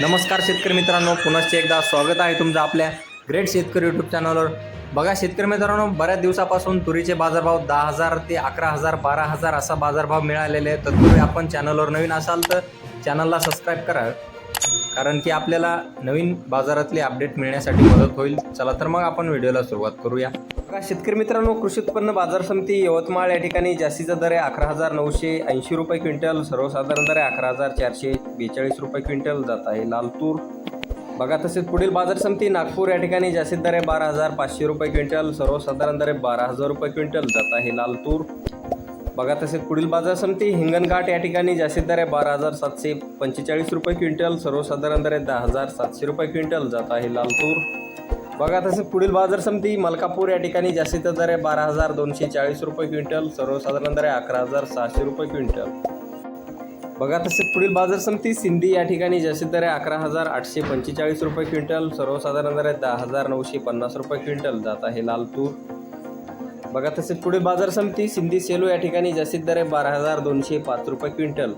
नमस्कार शेतकरी मित्रांनो पुनश्च एकदा स्वागत आहे तुमचं आपल्या ग्रेट शेतकरी यूट्यूब चॅनलवर बघा शेतकरी मित्रांनो बऱ्याच दिवसापासून तुरीचे बाजारभाव दहा हजार ते अकरा हजार बारा हजार असा बाजारभाव मिळालेले आहे तत्पूर्वी आपण चॅनलवर नवीन असाल तर चॅनलला सबस्क्राईब करा. कारण की आपल्याला नवीन बाजारातले अपडेट मिळण्यासाठी मदत होईल. चला तर मग आपण व्हिडिओला सुरुवात करूया. बघा शेतकरी मित्रांनो कृषी उत्पन्न बाजार समिती यवतमाळ या ठिकाणी जास्तीचा दर आहे अकरा हजार नऊशे ऐंशी रुपये क्विंटल सर्वसाधारण दर आहे अकरा हजार चारशे बेचाळीस रुपये क्विंटल जात आहे लाल तूर बघा तसेच पुढील बाजार समिती नागपूर या ठिकाणी जास्तीत दर आहे बारा हजार पाचशे रुपये क्विंटल सर्वसाधारण दर आहे बारा हजार रुपये क्विंटल जात आहे लाल तूर बघा तसेच पुढील बाजार समिती हिंगणघाट या ठिकाणी जास्तीत दर आहे बारा हजार सातशे पंचेचाळीस रुपये क्विंटल सर्वसाधारण दर आहे दहा हजार सातशे रुपये क्विंटल जात आहे लाल तूर बघा तसेच पुढील बाजार समिती मलकापूर या ठिकाणी जास्तीत दर आहे बारा हजार दोनशे चाळीस रुपये क्विंटल सर्वसाधारण दर आहे अकरा हजार सहाशे रुपये क्विंटल. बघा तसेच पुढील बाजार समिती सिंधी या ठिकाणी जास्तीत दर आहे अकरा हजार आठशे पंचेचाळीस रुपये क्विंटल सर्वसाधारण दर आहे दहा हजार नऊशे पन्नास रुपये क्विंटल जात आहे लाल तूर बघा तसेच पुढे बाजार समिती सिंधी सेलू या ठिकाणी जास्तीत दर आहे बारा हजार दोनशे पाच रुपये क्विंटल.